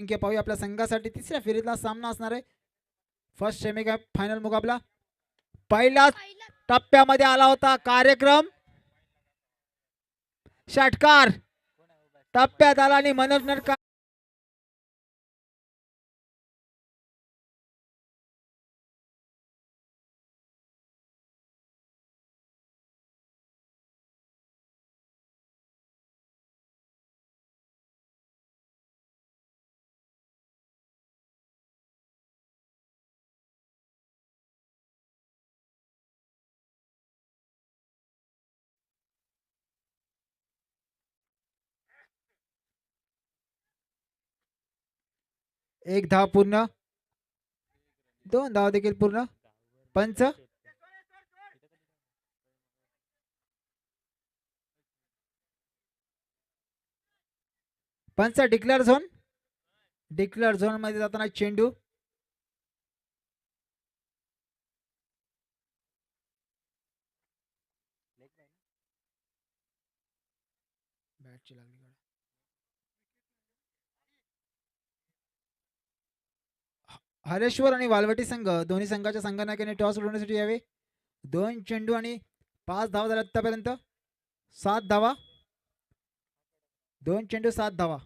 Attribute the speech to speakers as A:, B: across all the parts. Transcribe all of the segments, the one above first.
A: जिंके पाहूया. आपल्या संघासाठी तिसऱ्या फेरीतला सामना असणार आहे. फर्स्ट सेमी फायनल मुकाबला. पहिला टप्प्यामध्ये आला होता कार्यक्रम. षटकार. टप्प्यात आला आणि मनोज नरका एक धाव पूर्ण. दोन धाव देखील पूर्ण. पंच. पंच डिक्लेअर झोन डिक्लेअर झोनमध्ये जाताना चेंडू. बॅटची लागली गाडी. ह- हरेश्वर आणि वालवटी संघ दोन्ही संघाच्या संघनायकाने टॉस उडवण्यासाठी यावे. दोन चेंडू आणि पाच धावा झाल्या आत्तापर्यंत सात धावा. दोन चेंडू सात धावा.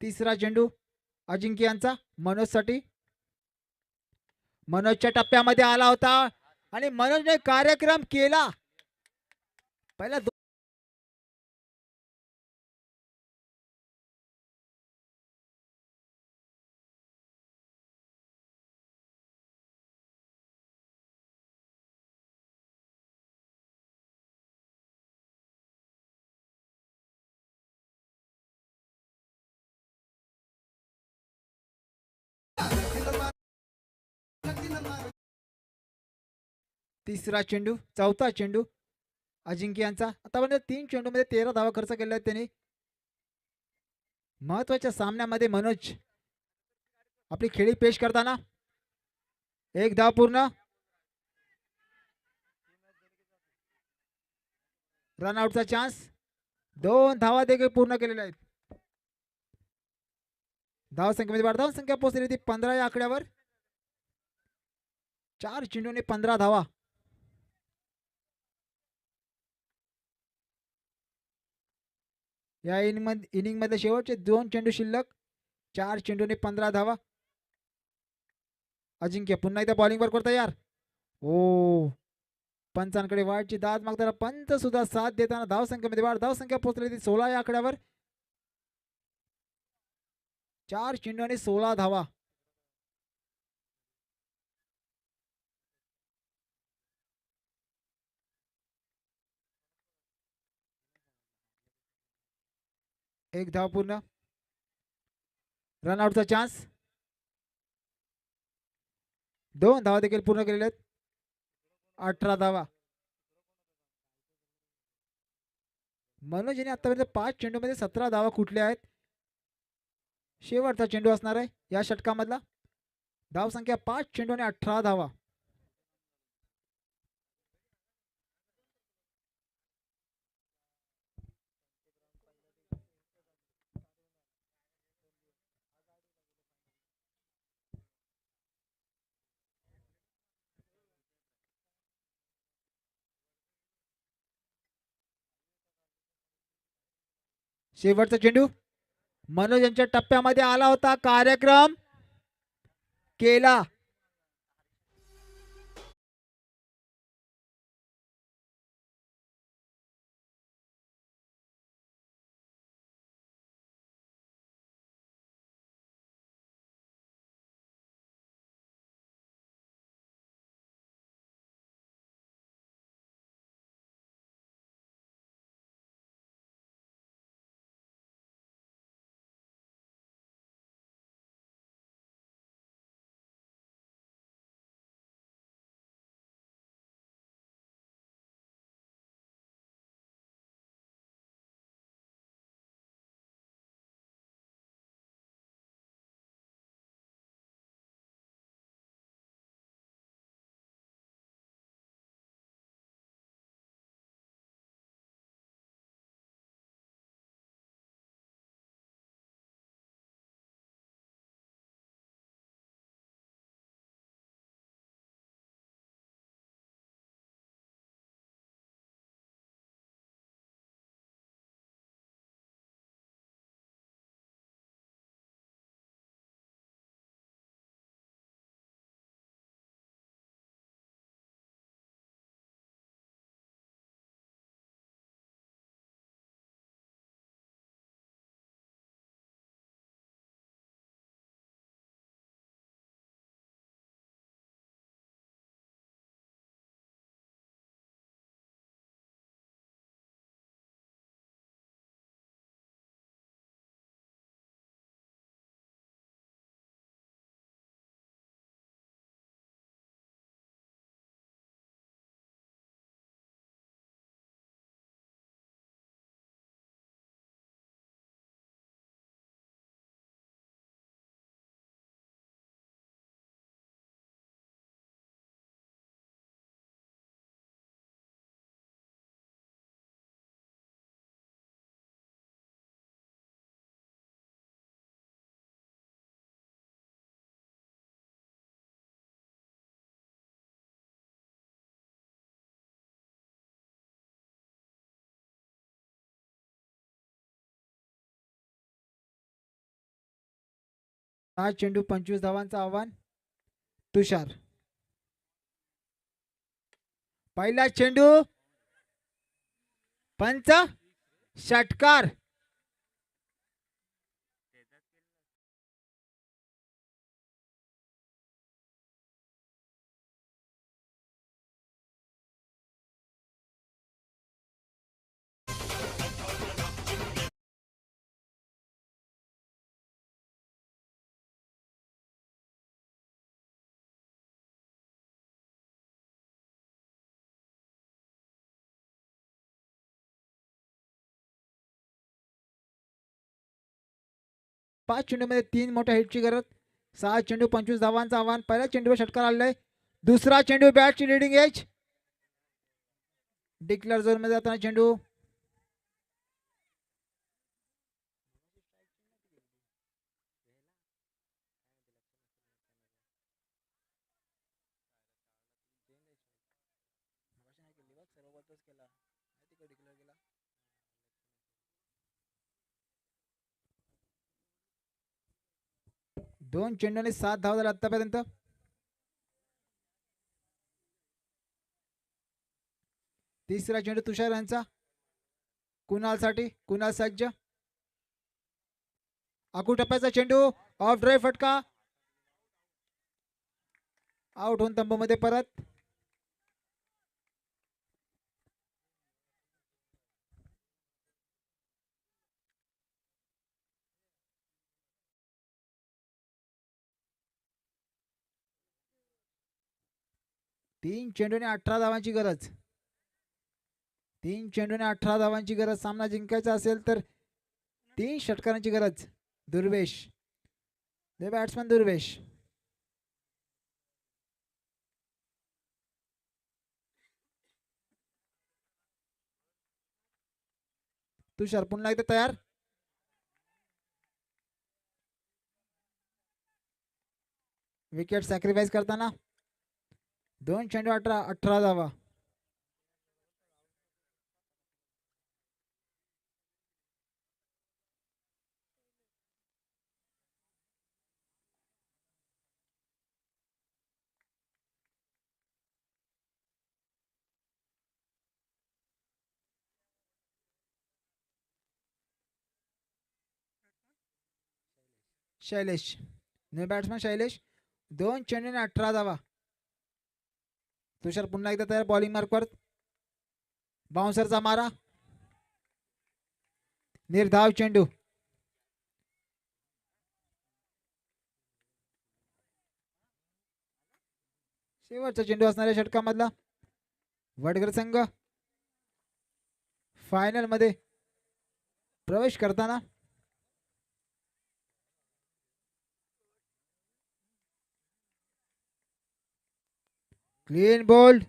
A: तिसरा चेंडू अजिंक्य यांचा मनोजसाठी. मनोजच्या टप्प्यामध्ये आला होता आणि मनोजने कार्यक्रम केला. पहिला तिसरा चेंडू चौथा चेंडू अजिंक्य यांचा. आतापर्यंत तीन चेंडूमध्ये तेरा धावा खर्च केला आहे त्यांनी. महत्त्वाच्या सामन्यामध्ये मनोज आपली खेळी पेश करताना एक धाव पूर्ण. रनआउटचा चान्स दोन धावा देखील पूर्ण केलेल्या आहेत. धाव संख्येमध्ये वाढ. धावसंख्या पोहोचली ती पंधरा या आकड्यावर. चार चेंडूने पंधरा धावा. या इनिंग इनिंगमध्ये इनिंगमध्ये शेवटचे दोन चेंडू शिल्लक चार चेंडूने पंधरा धावा. अजिंक्य पुन्हा एकदा बॉलिंग वर करता यार? ओ पंचांकडे वाढची दाद मागताना पंच सुद्धा साथ देताना धावसंख्येमध्ये वाढ धावसंख्या पोहोचली ती सोळा या आकड्यावर. चार चेंडू आणि सोळा धावा. एक धाव पूर्ण. रनआउटचा चान्स दोन धावा देखील पूर्ण केलेले आहेत. अठरा धावा. मनोज यांनी आतापर्यंत पाच चेंडूमध्ये सतरा धावा कुठल्या आहेत? शेवटचा चेंडू असणार आहे या षटकामधला. धाव संख्या पाच चेंडू आणि अठरा धावा. शेवटचा चेंडू. मनोज यांच्या टप्प्यामध्ये आला होता. कार्यक्रम केला. हा चेंडू पंचवीस धावांचं आव्हान. तुषार. पहिला चेंडू. पंच. षटकार. पाच चेंडूमध्ये तीन मोठ्या हिटची गरज सहा चेंडू पंचवीस धावांचं आव्हान पहिल्या चेंडूवर षटकार आलेलं आहे. दुसरा चेंडू बॅटची लिडिंग एज डिक्लेअर झोनमध्ये जाताना चेंडू. दोन चेंडूने सात धावा झाल्या आतापर्यंत. तिसरा चेंडू तुषार यांचा. कुणालसाठी? कुणाल सज्ज. आकू टप्प्याचा चेंडू. ऑफ ड्राईव्ह फटका. आउट होऊन तंबूमध्ये परत. तीन चेंडूने अठरा धावांची गरज. तीन चेंडूने अठरा धावांची गरज. सामना जिंकायचा असेल तर तीन षटकारांची गरज. दुर्वेश. The batsman Durvesh. तुषार पुन्हा एकदा तयार? विकेट सॅक्रिफाईस करताना? दोन चेंडू अठरा अठरा धावा. शैलेश. New batsman Shailesh. दोन चेंडूने अठरा धावा. तुषार पुन्हा एकदा तयार बॉलिंग मार्कवर. बाउन्सरचा मारा. निर्धाव चेंडू. शेवटचा चेंडू असणाऱ्या षटकामधला वडगर संघ. फायनलमध्ये प्रवेश करताना क्लीन बोल्ड